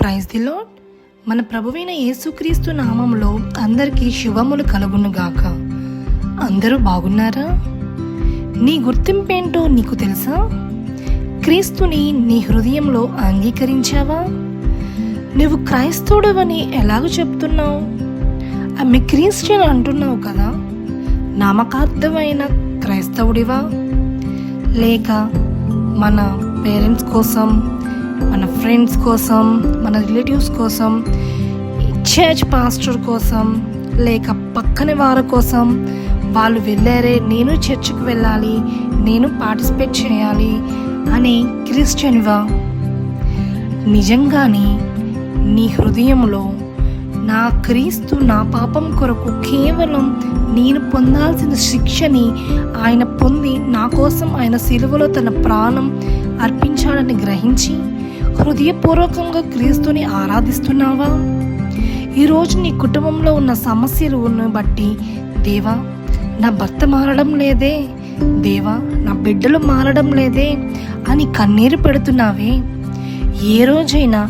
Praise the lord మన ప్రభువైన యేసుక్రీస్తు నామంలో అందరికీ శుభములు కలుగునుగాక. అందరూ బాగున్నారా? నీ గుర్తింపేంటో నీకు తెలుసా? క్రీస్తుని నీ హృదయంలో అంగీకరించావా? నువ్వు క్రైస్తవుడవని ఎలాగ చెప్తున్నావు? ఆమె క్రిస్టియన్ అంటున్నావు కదా? నామకార్థమైన క్రైస్తవుడివా? లేక మన పేరెంట్స్ కోసం మన ఫ్రెండ్స్ కోసం మన రిలేటివ్స్ కోసం చర్చ్ పాస్టర్ కోసం లేక పక్కన వారి కోసం వాళ్ళు వెళ్ళారే నేను చర్చ్కి వెళ్ళాలి నేను పార్టిసిపేట్ చేయాలి అని క్రిస్టియన్వా నిజంగానే నీ హృదయంలో నా క్రీస్తు నా పాపం కొరకు కేవలం నేను పొందాల్సిన శిక్షని ఆయన పొంది నా కోసం ఆయన సిలువలో తన ప్రాణం అర్పించాడని గ్రహించి హృదయపూర్వకంగా క్రీస్తుని ఆరాధిస్తున్నావా? ఈరోజు నీ కుటుంబంలో ఉన్న సమస్యలను బట్టి దేవా నా భర్త మారడం లేదే దేవా నా బిడ్డలు మారడం లేదే అని కన్నీరు పెడుతున్నావే. ఏ రోజైనా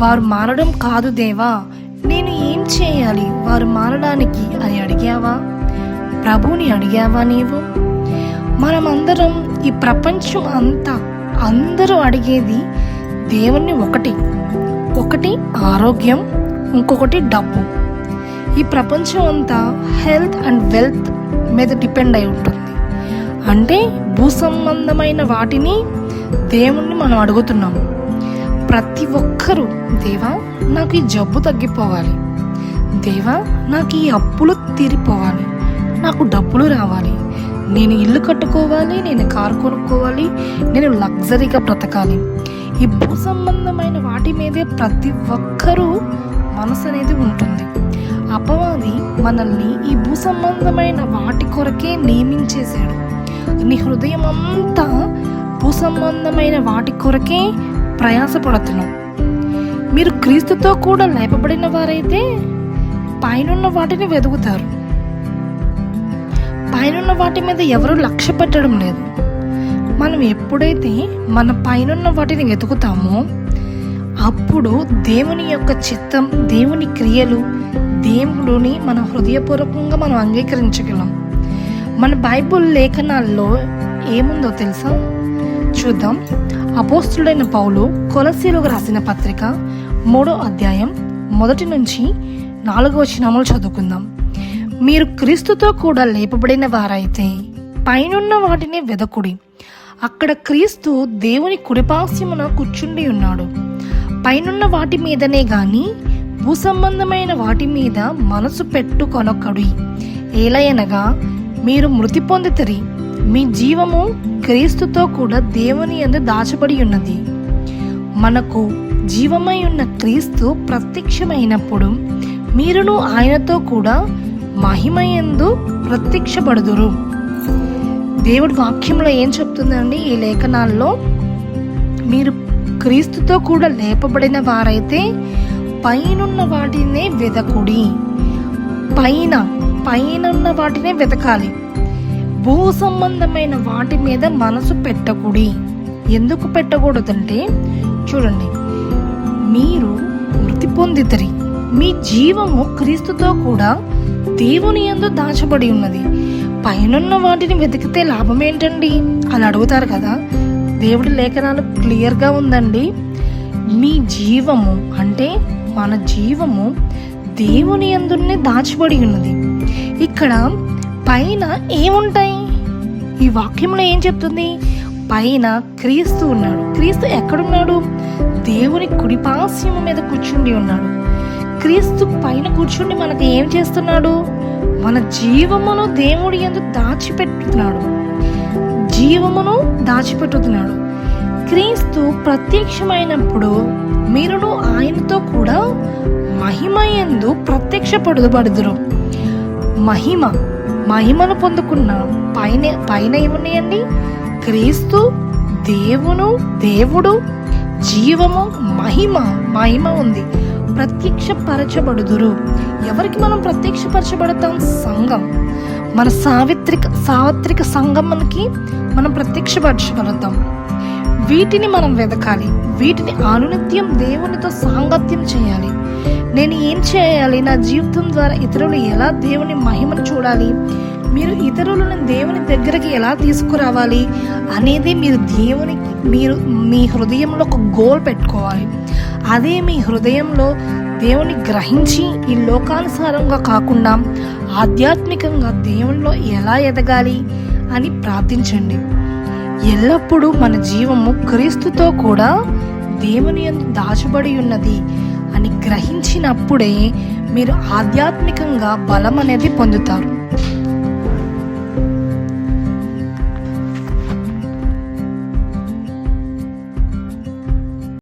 వారు మారడం కాదు దేవా నేను ఏం చేయాలి? వారు మారడానికి అని అడిగావా? ప్రభుని అడిగావా నీవు? మనమందరం ఈ ప్రపంచం అంతా అందరూ అడిగేది దేవుణ్ణి ఒకటి ఒకటి ఆరోగ్యం ఇంకొకటి డబ్బు. ఈ ప్రపంచం అంతా హెల్త్ అండ్ వెల్త్ మీద డిపెండ్ అయి ఉంటుంది. అంటే భూ సంబంధమైన వాటిని దేవుణ్ణి మనం అడుగుతున్నాము ప్రతి ఒక్కరూ దేవా నాకు ఈ జబ్బు తగ్గిపోవాలి. దేవా నాకు ఈ అప్పులు తీరిపోవాలి. నాకు డబ్బులు రావాలి. నేను ఇల్లు కట్టుకోవాలి నేను కారు కొనుక్కోవాలి నేను లగ్జరీగా బ్రతకాలి. ఈ భూ సంబంధమైన వాటి మీదే ప్రతి ఒక్కరూ మనసు అనేది ఉంటుంది. అపవాది మనల్ని ఈ భూ సంబంధమైన వాటి కొరకే నియమించేశాడు. నీ హృదయం అంతా భూ సంబంధమైన వాటి కొరకే ప్రయాసపడుతున్నాం మీరు క్రీస్తుతో కూడా లేపబడిన వారైతే పైనున్న వాటిని వెతుకుతారు పైనున్న వాటి మీద ఎవరు లక్ష్య పెట్టడం లేదు. మనం ఎప్పుడైతే మన పైనున్న వాటిని వెతుకుతామో అప్పుడు దేవుని యొక్క చిత్తం దేవుని క్రియలు దేవుడిని మన హృదయపూర్వకంగా మనం అంగీకరించగలం. మన బైబుల్ లేఖనాల్లో ఏముందో తెలుసా? చూద్దాం. అపోస్తుడైన పౌలు కొలసీలకు రాసిన పత్రిక మూడో అధ్యాయం మొదటి నుంచి నాలుగో వచనములు చదువుకుందాం. మీరు క్రీస్తుతో కూడా లేపబడిన వారైతే పైనున్న వాటిని వెదకుడి. అక్కడ క్రీస్తు దేవుని కుడిపాస్యమున కూర్చుండి ఉన్నాడు. పైనున్న వాటి మీదనే గాని భూ సంబంధమైన వాటి మీద మనసు పెట్టుకొనొక్కడు ఏలయనగా మీరు మృతి పొందితరి. మీ జీవము క్రీస్తుతో కూడా దేవుని యందు దాచబడి ఉన్నది. మనకు జీవమై ఉన్న క్రీస్తు ప్రత్యక్షమైనప్పుడు మీరును ఆయనతో కూడా మహిమయందు ప్రత్యక్షపడుదురు. దేవుడి వాక్యంలో ఏం చెప్తుందండి? ఈ లేఖనాల్లో మీరు క్రీస్తుతో కూడా లేపబడిన వారైతే పైనున్న వాటినే వెదకుడి. పైన పైనున్న వాటినే వెతకాలి. భూ సంబంధమైన వాటి మీద మనసు పెట్టకుడి. ఎందుకు పెట్టకూడదంటే చూడండి మీరు మృతి పొందితరి. మీ జీవము క్రీస్తుతో కూడా దేవుని ఎందు దాచబడి ఉన్నది. పైనున్న వాటిని వెతికితే లాభం ఏంటండి అని అడుగుతారు కదా. దేవుడి లేఖనాలు క్లియర్గా ఉందండి. మీ జీవము అంటే మన జీవము దేవుని అందునే దాచిబడి ఉన్నది. ఇక్కడ పైన ఏముంటాయి? ఈ వాక్యంలో ఏం చెప్తుంది? పైన క్రీస్తు ఉన్నాడు. క్రీస్తు ఎక్కడున్నాడు? దేవుని కుడిపాస్యము మీద కూర్చుండి ఉన్నాడు. క్రీస్తు పైన కూర్చుండి మనకు ఏం చేస్తున్నాడు? మన జీవమును దేవుడి ఎందు దాచిపెట్టుతున్నాడు. జీవమును దాచిపెట్టుతున్నాడు. క్రీస్తు ప్రత్యక్షమైనప్పుడు మీరును ఆయనతో కూడా మహిమ ఎందు ప్రత్యక్షపడబడుదురు మహిమ మహిమను పొందుకున్న పైన పైన ఏమున్నాయండి? క్రీస్తు దేవును దేవుడు జీవము మహిమ మహిమ ఉంది. ప్రత్యక్షపరచబడుదురు. ఎవరికి మనం ప్రత్యక్షపరచబడతాం? సంఘం. మన సావిత్రిక సావిత్రిక సంఘం మనకి మనం ప్రత్యక్షపరచబడతాం. వీటిని మనం వెతకాలి వీటిని అనునిత్యం దేవునితో సాంగత్యం చేయాలి. నేను ఏం చేయాలి? నా జీవితం ద్వారా ఇతరులు ఎలా దేవుని మహిమను చూడాలి? మీరు ఇతరులను దేవుని దగ్గరికి ఎలా తీసుకురావాలి అనేది మీరు దేవుని మీరు మీ హృదయంలో ఒక గోల్ పెట్టుకోవాలి. అదే మీ హృదయంలో దేవుని గ్రహించి ఈ లోకానుసారంగా కాకుండా ఆధ్యాత్మికంగా దేవునిలో ఎలా ఎదగాలి అని ప్రార్థించండి. ఎల్లప్పుడూ మన జీవము క్రీస్తుతో కూడా దేవుని ఎందు దాచబడి ఉన్నది అని గ్రహించినప్పుడే మీరు ఆధ్యాత్మికంగా బలం అనేది పొందుతారు.